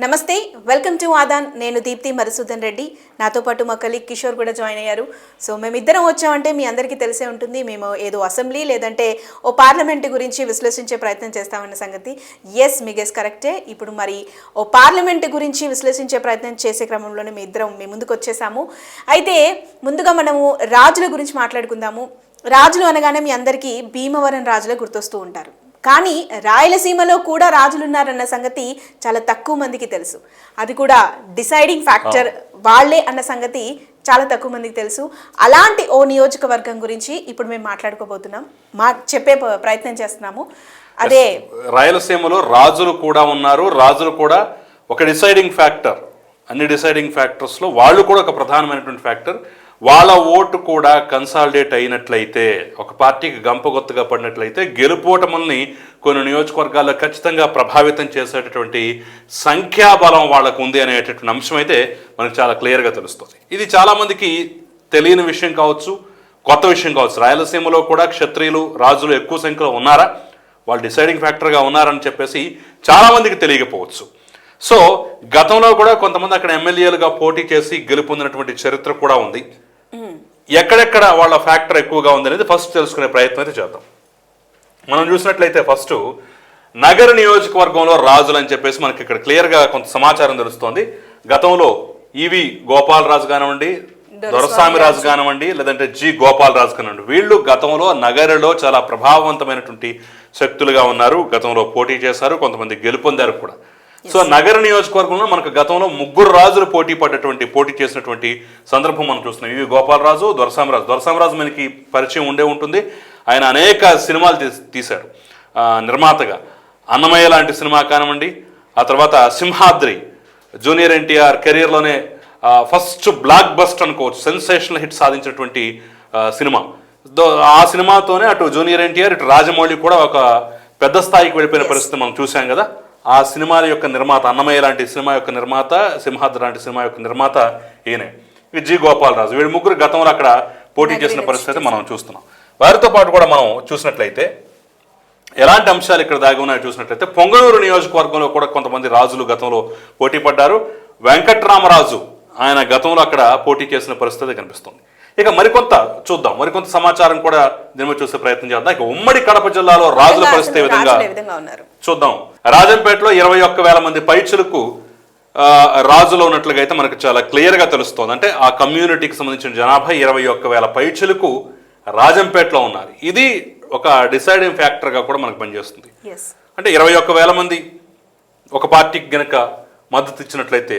నమస్తే welcome to Aadan. నేను దీప్తి మధుసూదన్ రెడ్డి. నాతో పాటు మా కలీగ్ కిషోర్ కూడా జాయిన్ అయ్యారు. సో మేమిద్దరం వచ్చామంటే మీ అందరికీ తెలిసే ఉంటుంది. మేము ఏదో అసెంబ్లీ లేదంటే ఓ పార్లమెంట్ గురించి విశ్లేషించే ప్రయత్నం చేస్తామన్న సంగతి. ఎస్ మీ గెస్ కరెక్టే ఇప్పుడు మరి ఓ పార్లమెంట్ గురించి విశ్లేషించే ప్రయత్నం చేసే క్రమంలోనే మీ ఇద్దరం మీ ముందుకు వచ్చేసాము. అయితే ముందుగా మనము రాజుల గురించి మాట్లాడుకుందాము. రాజులు అనగానే మీ అందరికీ భీమవరం రాజులే గుర్తొస్తూ ఉంటారు. కానీ రాయలసీమలో కూడా రాజులు ఉన్నారన్న సంగతి చాలా తక్కువ మందికి తెలుసు. అది కూడా డిసైడింగ్ ఫ్యాక్టర్ వాళ్ళే అన్న సంగతి చాలా తక్కువ మందికి తెలుసు. అలాంటి ఓ నియోజకవర్గం గురించి ఇప్పుడు మేము మాట్లాడుకోబోతున్నాం. మా చెప్పే ప్రయత్నం చేస్తున్నాము. అదే రాయలసీమలో రాజులు కూడా ఉన్నారు. రాజులు కూడా ఒక డిసైడింగ్ ఫ్యాక్టర్. అన్ని డిసైడింగ్ ఫ్యాక్టర్స్లో వాళ్ళు కూడా ఒక ప్రధానమైనటువంటి ఫ్యాక్టర్. వాళ్ళ ఓటు కూడా కన్సాలిడేట్ అయినట్లయితే ఒక పార్టీకి గంపగొత్తుగా పడినట్లయితే గెలుపోటముల్ని కొన్ని నియోజకవర్గాల్లో ఖచ్చితంగా ప్రభావితం చేసేటటువంటి సంఖ్యాబలం వాళ్ళకు ఉంది అనేటటువంటి అంశం అయితే మనకు చాలా క్లియర్గా తెలుస్తుంది. ఇది చాలామందికి తెలియని విషయం కావచ్చు కొత్త విషయం కావచ్చు. రాయలసీమలో కూడా క్షత్రియులు రాజులు ఎక్కువ సంఖ్యలో ఉన్నారా? వాళ్ళు డిసైడింగ్ ఫ్యాక్టర్గా ఉన్నారని చెప్పేసి చాలామందికి తెలియకపోవచ్చు. సో గతంలో కూడా కొంతమంది అక్కడ ఎమ్మెల్యేలుగా పోటీ చేసి గెలుపొందినటువంటి చరిత్ర కూడా ఉంది. ఎక్కడెక్కడ వాళ్ళ ఫ్యాక్టర్ ఎక్కువగా ఉంది అనేది ఫస్ట్ తెలుసుకునే ప్రయత్నం అయితే చేద్దాం. మనం చూసినట్లయితే ఫస్ట్ నగర నియోజకవర్గంలో రాజులు అని చెప్పేసి మనకి ఇక్కడ క్లియర్గా కొంత సమాచారం తెలుస్తోంది. గతంలో ఈవి గోపాలరాజు కానివ్వండి దొరస్వామి రాజు కానివ్వండి లేదంటే జి గోపాలరాజు కానివ్వండి వీళ్ళు గతంలో నగరలో చాలా ప్రభావవంతమైనటువంటి శక్తులుగా ఉన్నారు. గతంలో పోటీ చేశారు కొంతమంది గెలుపొందారు కూడా. సో నగర నియోజకవర్గంలో మనకు గతంలో ముగ్గురు రాజులు పోటీ పడ్డటువంటి పోటీ చేసినటువంటి సందర్భం మనం చూస్తున్నాం. ఇవి గోపాలరాజు దొరసామరాజు. దొరసామరాజు మనకి పరిచయం ఉండే ఉంటుంది. ఆయన అనేక సినిమాలు తీశారు. నిర్మాతగా. అన్నమయ్య లాంటి సినిమా కానివ్వండి ఆ తర్వాత సింహాద్రి జూనియర్ ఎన్టీఆర్ కెరీర్లోనే ఫస్ట్ బ్లాక్ బస్ట్ అనుకోవచ్చు సెన్సేషనల్ హిట్ సాధించినటువంటి సినిమా. దో- ఆ సినిమాతోనే అటు జూనియర్ ఎన్టీఆర్ ఇటు రాజమౌళి కూడా ఒక పెద్ద స్థాయికి వెళ్ళిపోయిన పరిస్థితి మనం చూసాం కదా. ఆ సినిమాల యొక్క నిర్మాత అన్నమయ్య లాంటి సినిమా యొక్క నిర్మాత సింహాద్రి లాంటి సినిమా యొక్క నిర్మాత ఈయనే. ఇక జి గోపాలరాజు. వీళ్ళు ముగ్గురు గతంలో అక్కడ పోటీ చేసిన పరిస్థితి మనం చూస్తున్నాం. వారితో పాటు కూడా మనం చూసినట్లయితే ఎలాంటి అంశాలు ఇక్కడ దాగి ఉన్నాయో చూసినట్లయితే పొంగనూరు నియోజకవర్గంలో కూడా కొంతమంది రాజులు గతంలో పోటీ పడ్డారు. వెంకట్రామరాజు ఆయన గతంలో అక్కడ పోటీ చేసిన పరిస్థితి కనిపిస్తుంది. ఇక మరికొంత చూద్దాం. మరికొంత సమాచారం కూడా దీని చూసే ప్రయత్నం చేద్దాం. ఇక ఉమ్మడి కడప జిల్లాలో రాజుల పరిస్థితి విధంగా చూద్దాం. రాజంపేటలో ఇరవై ఒక్క వేల మంది పైచులకు రాజులో ఉన్నట్లుగా అయితే మనకు చాలా క్లియర్గా తెలుస్తోంది. అంటే ఆ కమ్యూనిటీకి సంబంధించిన జనాభా ఇరవై ఒక్క వేల పైచులకు రాజంపేటలో ఉన్నారు. ఇది ఒక డిసైడింగ్ ఫ్యాక్టర్గా కూడా మనకు పనిచేస్తుంది. అంటే ఇరవై ఒక్క వేల మంది ఒక పార్టీకి గనక మద్దతు ఇచ్చినట్లయితే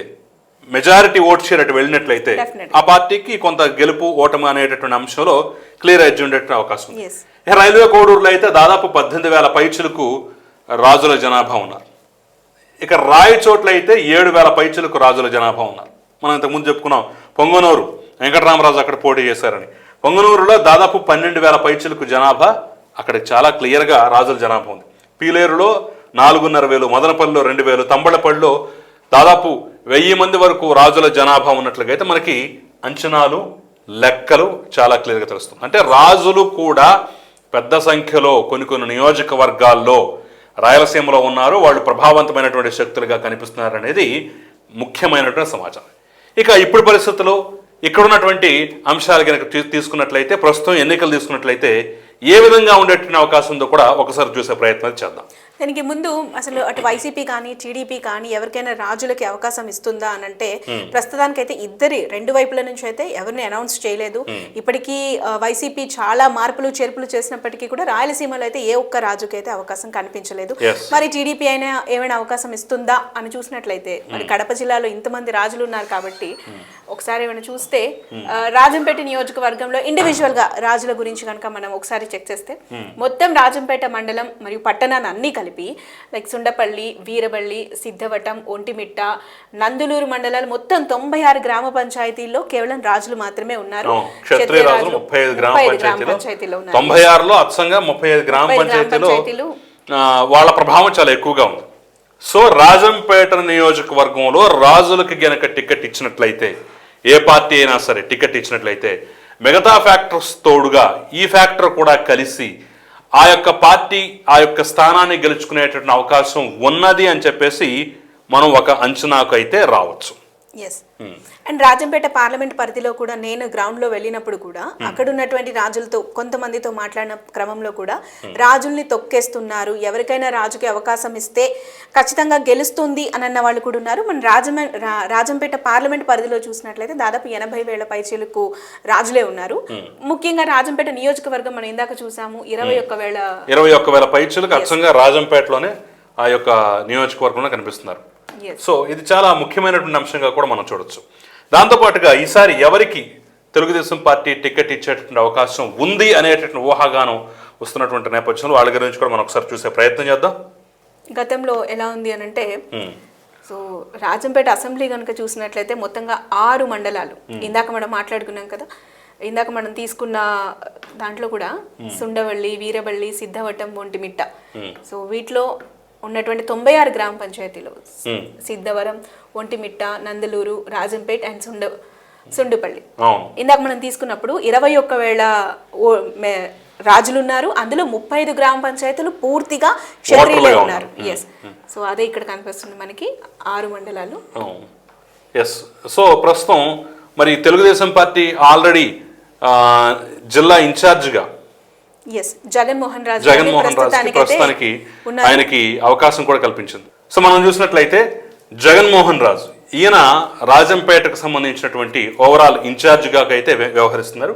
మెజారిటీ ఓట్ షేర్ అటు వెళ్ళినట్లయితే. ఆ పార్టీకి కొంత గెలుపు ఓటమి అనేటటువంటి అంశంలో క్లియర్ ఎడ్జ్ ఉండేటువంటి అవకాశం ఉంది. రైల్వే కోడూరులో అయితే దాదాపు పద్దెనిమిది వేల పైచులకు రాజుల జనాభా ఉన్నారు. ఇక రాయచోట్ల అయితే ఏడు వేల పైచులకు రాజుల జనాభా ఉన్నారు. మనం ఇంతకుముందు చెప్పుకున్నాం పొంగనూరు వెంకటరామరాజు అక్కడ పోటీ చేశారని. పొంగనూరులో దాదాపు పన్నెండు వేల పైచులకు జనాభా అక్కడ చాలా క్లియర్గా రాజుల జనాభా ఉంది. పీలేరులో నాలుగున్నర వేలు మదనపల్లిలో రెండు వేలు తంబళపల్లిలో దాదాపు వెయ్యి మంది వరకు రాజుల జనాభా ఉన్నట్లుగా అయితే మనకి అంచనాలు లెక్కలు చాలా క్లియర్గా తెలుస్తుంది అంటే రాజులు కూడా పెద్ద సంఖ్యలో కొన్ని కొన్ని నియోజకవర్గాల్లో రాయలసీమలో ఉన్నారు. వాళ్ళు ప్రభావవంతమైనటువంటి శక్తులుగా కనిపిస్తున్నారు అనేది ముఖ్యమైనటువంటి సమాచారం. ఇక ఇప్పుడు పరిస్థితుల్లో ఇక్కడ ఉన్నటువంటి అంశాలు కనుక తీసుకున్నట్లయితే ప్రస్తుతం ఎన్నికలు తీసుకున్నట్లయితే ఏ విధంగా ఉండేటువంటి అవకాశం ఉందో కూడా ఒకసారి చూసే ప్రయత్నం చేద్దాం. దానికి ముందు అసలు అటు వైసీపీ కానీ టీడీపీ కానీ ఎవరికైనా రాజులకి అవకాశం ఇస్తుందా అని అంటే ప్రస్తుతానికైతే ఇద్దరి. రెండు వైపుల నుంచి అయితే ఎవరిని అనౌన్స్ చేయలేదు. ఇప్పటికీ ఆ, వైసీపీ చాలా మార్పులు చేర్పులు చేసినప్పటికీ కూడా రాయలసీమలో అయితే ఏ ఒక్క రాజుకి అయితే అవకాశం కనిపించలేదు. మరి టీడీపీ అయినా ఏమైనా అవకాశం ఇస్తుందా అని చూసినట్లయితే మరి కడప జిల్లాలో ఇంతమంది రాజులు ఉన్నారు కాబట్టి ఒకసారి ఏమైనా చూస్తే రాజంపేట నియోజకవర్గంలో ఇండివిజువల్గా రాజుల గురించి కనుక మనం ఒకసారి చెక్ చేస్తే మొత్తం రాజంపేట మండలం మరియు పట్టణాన్ని అన్ని కలిపి లైక్ సుండపల్లి వీరబల్లి సిద్ధవటం ఒంటిమిట్ట నందులూరు మండలాలు మొత్తం తొంభై ఆరు గ్రామ పంచాయతీల్లో కేవలం రాజులు మాత్రమే ఉన్నారు. అవును, క్షత్రియ క్షత్రియ రాజులు రాజులు ముప్పై ఐదు గ్రామ 35 గ్రామ పంచాయతీలో పంచాయతీలో ఉన్నారు. తొంభై ఆరులో అత్సంగా ముప్పై ఐదు గ్రామ 35 గ్రామ పంచాయతీలో పంచాయతీలు. ఆ, వాళ్ళ ప్రభావం చాలా ఎక్కువగా ఉంది. సో రాజంపేట నియోజకవర్గంలో రాజులకి గనక టికెట్ ఇచ్చినట్లయితే ఏ పార్టీ అయినా సరే టికెట్ ఇచ్చినట్లయితే మిగతా ఫ్యాక్టర్స్ తోడుగా ఈ ఫ్యాక్టర్ కూడా కలిసి ఆ యొక్క పార్టీ ఆ యొక్క స్థానాన్ని గెలుచుకునేటువంటి అవకాశం ఉన్నది అని చెప్పేసి మనం ఒక అంచనాకు అయితే రావచ్చు. ఎస్ అండ్ రాజంపేట పార్లమెంట్ పరిధిలో కూడా నేను గ్రౌండ్లో వెళ్ళినప్పుడు కూడా అక్కడ ఉన్నటువంటి రాజులతో కొంతమందితో మాట్లాడిన క్రమంలో కూడా రాజుల్ని తొక్కేస్తున్నారు. ఎవరికైనా రాజుకి అవకాశం ఇస్తే ఖచ్చితంగా గెలుస్తుంది అని అన్న వాళ్ళు కూడా ఉన్నారు. మన రాజమ రాజంపేట పార్లమెంట్ పరిధిలో చూసినట్లయితే దాదాపు ఎనభై వేల పైచీలకు రాజులే ఉన్నారు. ముఖ్యంగా రాజంపేట నియోజకవర్గం మనం ఇందాక చూసాము ఇరవై ఒక్క వేల ఇరవై ఒక్క వేల పైచులకు అచ్చంగా రాజంపేటలోనే ఆ యొక్క నియోజకవర్గంలో కనిపిస్తున్నారు. సో ఇది చాలా ముఖ్యమైనటువంటి అంశంగా కూడా మనం చూడొచ్చు. దాంతోపాటుగా ఈసారి ఎవరికి తెలుగుదేశం పార్టీ టికెట్ ఇచ్చేటటువంటి అవకాశం ఉంది అనేటటువంటి ఊహాగానం వస్తున్నటువంటి నేపథ్యంలో వాళ్ళ గురించి కూడా మనం ఒకసారి చూసే ప్రయత్నం చేద్దాం. గతంలో ఎలా ఉంది అని అంటే ఉమ్. సో రాజంపేట అసెంబ్లీ కనుక చూసినట్లయితే మొత్తంగా ఆరు మండలాలు. ఇందాక మనం మాట్లాడుకున్నాం కదా ఇందాక మనం తీసుకున్న దాంట్లో కూడా సుండవల్లి వీరబల్లి సిద్ధవటం ఒంటిమిట్ట సో వీటిలో ఉన్నటువంటి తొంభై ఆరు గ్రామ పంచాయతీలు. సిద్ధవరం ఒంటిమిట్ట నందలూరు రాజంపేట్ అండ్ సుండ సుండుపల్లి. ఇందాక మనం తీసుకున్నప్పుడు ఇరవై ఒక్క వేల రాజులు ఉన్నారు. అందులో ముప్పై ఐదు గ్రామ పంచాయతీలు పూర్తిగా క్షత్రియులే ఉన్నారు. ఎస్ సో అదే ఇక్కడ కనిపిస్తుంది మనకి ఆరు మండలాలు. ఎస్ సో ప్రస్తుతం మరి తెలుగుదేశం పార్టీ ఆల్రెడీ జిల్లా ఇన్ఛార్జిగా జగన్మోహన్ రాజు జగన్మోహన్ ప్రస్తుతానికి. ఆయనకి అవకాశం కూడా కల్పించింది. సో మనం చూసినట్లయితే జగన్మోహన్ రాజు ఈయన రాజంపేటకు సంబంధించినటువంటి ఓవరాల్ ఇన్ఛార్జిగా అయితే వ్య- వ్యవహరిస్తున్నారు.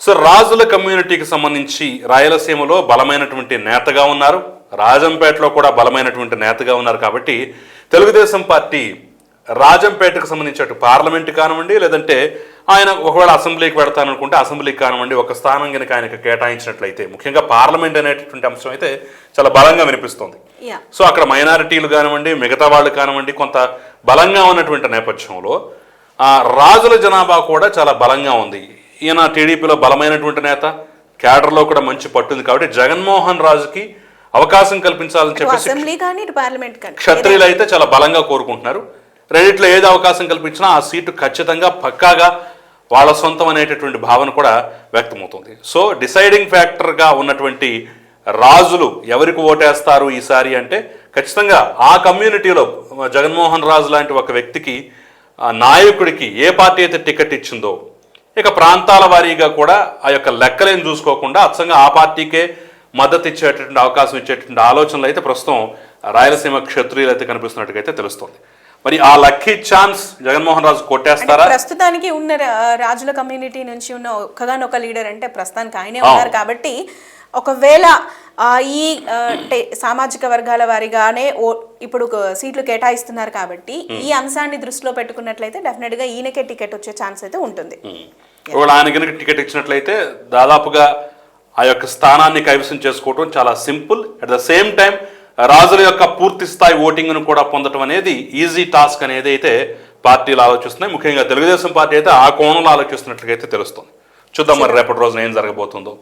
సో రాజుల కమ్యూనిటీకి సంబంధించి రాయలసీమలో బలమైనటువంటి నేతగా ఉన్నారు. రాజంపేటలో కూడా బలమైనటువంటి నేతగా ఉన్నారు కాబట్టి తెలుగుదేశం పార్టీ రాజంపేటకు సంబంధించి పార్లమెంట్ కానివ్వండి లేదంటే ఆయన ఒకవేళ అసెంబ్లీకి పెడతాననుకుంటే అసెంబ్లీకి కానివ్వండి ఒక స్థానం కనుక ఆయనకు కేటాయించినట్లయితే ముఖ్యంగా పార్లమెంట్ అనేటటువంటి అంశం అయితే చాలా బలంగా వినిపిస్తుంది. సో అక్కడ మైనారిటీలు కానివ్వండి మిగతా వాళ్ళు కానివ్వండి కొంత బలంగా ఉన్నటువంటి నేపథ్యంలో ఆ రాజుల జనాభా కూడా చాలా బలంగా ఉంది. ఈయన టీడీపీలో బలమైనటువంటి నేత క్యాడర్లో కూడా మంచి పట్టుంది కాబట్టి జగన్మోహన్ రాజుకి అవకాశం కల్పించాలని కానీ క్షత్రియులు అయితే చాలా బలంగా కోరుకుంటున్నారు. రెండిట్లో ఏది అవకాశం కల్పించినా ఆ సీటు ఖచ్చితంగా పక్కాగా వాళ్ళ సొంతం అనేటటువంటి భావన కూడా వ్యక్తమవుతుంది. సో డిసైడింగ్ ఫ్యాక్టర్గా ఉన్నటువంటి రాజులు ఎవరికి ఓటేస్తారు ఈసారి అంటే ఖచ్చితంగా ఆ కమ్యూనిటీలో జగన్మోహన్ రాజు లాంటి ఒక వ్యక్తికి నాయకుడికి ఏ పార్టీ అయితే టికెట్ ఇచ్చిందో ఇక ప్రాంతాల వారీగా కూడా ఆ యొక్క లెక్కలేని చూసుకోకుండా అచ్చంగా ఆ పార్టీకే మద్దతు ఇచ్చేటటువంటి అవకాశం ఇచ్చేటటువంటి ఆలోచనలు అయితే ప్రస్తుతం రాయలసీమ క్షత్రియులు అయితే కనిపిస్తున్నట్టుగా అయితే తెలుస్తుంది. మరి ఆ లక్కీ ఛాన్స్ జగన్మోహన్ రాజు కొట్టేస్తారా? ప్రస్తుతానికి ఉన్న రాజుల కమ్యూనిటీ నుంచి ఉన్న ఒక్కగానొక లీడర్ అంటే ప్రస్తుతానికి ఆయనే ఉన్నారు కాబట్టి ఒకవేళ ఈ సామాజిక వర్గాల వారిగానే ఇప్పుడు సీట్లు కేటాయిస్తున్నారు కాబట్టి ఈ అంశాన్ని దృష్టిలో పెట్టుకున్నట్లయితే డెఫినెట్గా ఈయనకే టికెట్ వచ్చే ఛాన్స్ అయితే ఉంటుంది. ఒకవేళ ఆయన కనుక టికెట్ ఇచ్చినట్లయితే దాదాపుగా ఆ యొక్క స్థానాన్ని కైవసం చేసుకోవడం చాలా simple. At the same time రాజుల యొక్క పూర్తి స్థాయి ఓటింగ్ను కూడా పొందడం అనేది ఈజీ టాస్క్ అనేది అయితే పార్టీలు ఆలోచిస్తున్నాయి. ముఖ్యంగా తెలుగుదేశం పార్టీ అయితే ఆ కోణంలో ఆలోచిస్తున్నట్లుగా అయితే తెలుస్తుంది. చూద్దాం మరి రేపటి రోజున ఏం జరగబోతుందో.